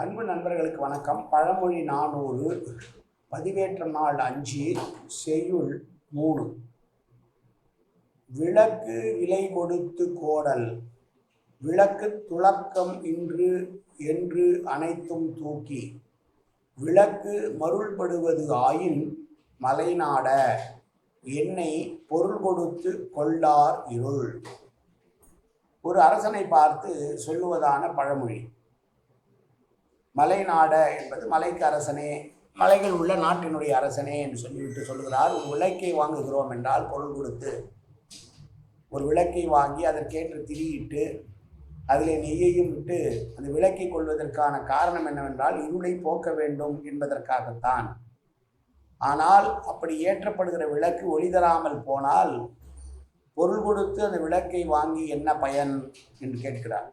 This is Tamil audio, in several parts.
அன்பு நண்பர்களுக்கு வணக்கம். பழமொழி நானூறு பதிவேற்றம் நாள் அஞ்சு செய்யுள் மூணு. விளக்கு விலை கொடுத்து கோடல். விளக்கு துளக்கம் இன்று என்று அனைத்தும் தூக்கி. விளக்கு மருள்படுவது ஆயின் மலைநாட என்னை பொருள் கொடுத்து கொள்ளார் இருள். ஒரு அரசனை பார்த்து சொல்லுவதான பழமொழி. மலைநாட என்பது மலைக்கு அரசனே மலைகள் உள்ள நாட்டினுடைய அரசனே என்று சொல்லிவிட்டு சொல்கிறார் ஒரு விளக்கை வாங்குகிறோம் என்றால் பொருள் கொடுத்து ஒரு விளக்கை வாங்கி அதற்கேற்று திரியிட்டு அதிலே நெய்யையும் விட்டு அந்த விளக்கை கொள்வதற்கான காரணம் என்னவென்றால் இருளை போக்க வேண்டும் என்பதற்காகத்தான். ஆனால் அப்படி ஏற்றப்படுகிற விளக்கு ஒளி தராமல் போனால் பொருள் கொடுத்து அந்த விளக்கை வாங்கி என்ன பயன்? என்று கேட்கிறார்.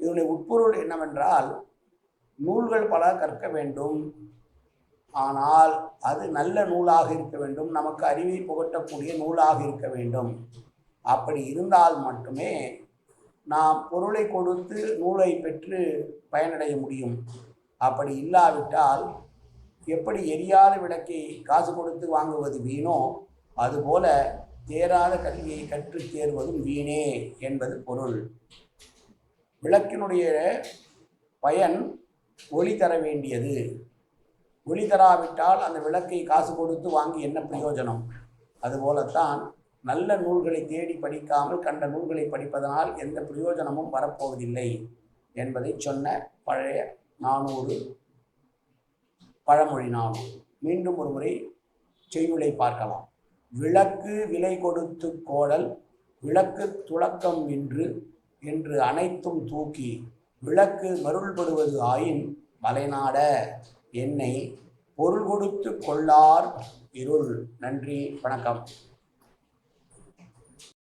இதனுடைய உட்பொருள் என்னவென்றால் நூல்கள் பல கற்க வேண்டும். ஆனால் அது நல்ல நூலாக இருக்க வேண்டும். நமக்கு அறிவை புகட்டக்கூடிய நூலாக இருக்க வேண்டும். அப்படி இருந்தால் மட்டுமே நாம் பொருளை கொடுத்து நூலை பெற்று பயனடைய முடியும். அப்படி இல்லாவிட்டால் எப்படி எரியாத விளக்கை காசு கொடுத்து வாங்குவது வீணோ அதுபோல தேராத கல்வியை கற்று தேர்வதும் வீணே என்பது பொருள். விளக்கினுடைய பயன் ஒளி தர வேண்டியது. ஒளி தராவிட்டால் அந்த விளக்கை காசு கொடுத்து வாங்கி என்ன பிரயோஜனம்? அதுபோலத்தான் நல்ல நூல்களை தேடி படிக்காமல் கண்ட நூல்களை படிப்பதனால் எந்த பிரயோஜனமும் வரப்போவதில்லை என்பதை சொன்ன பழைய நானூறு பழமொழி நானூறு. மீண்டும் ஒரு முறை செய்யுளை பார்க்கலாம். விளக்கு விலை கொடுத்து கோடல் விளக்கு துளக்கம் இன்று என்று அனைத்தும் தூக்கி விளக்கு மருள்படுவது ஆயின் மலைநாட என்னை பொருள் கொடுத்து கொள்ளார் இருள். நன்றி வணக்கம்.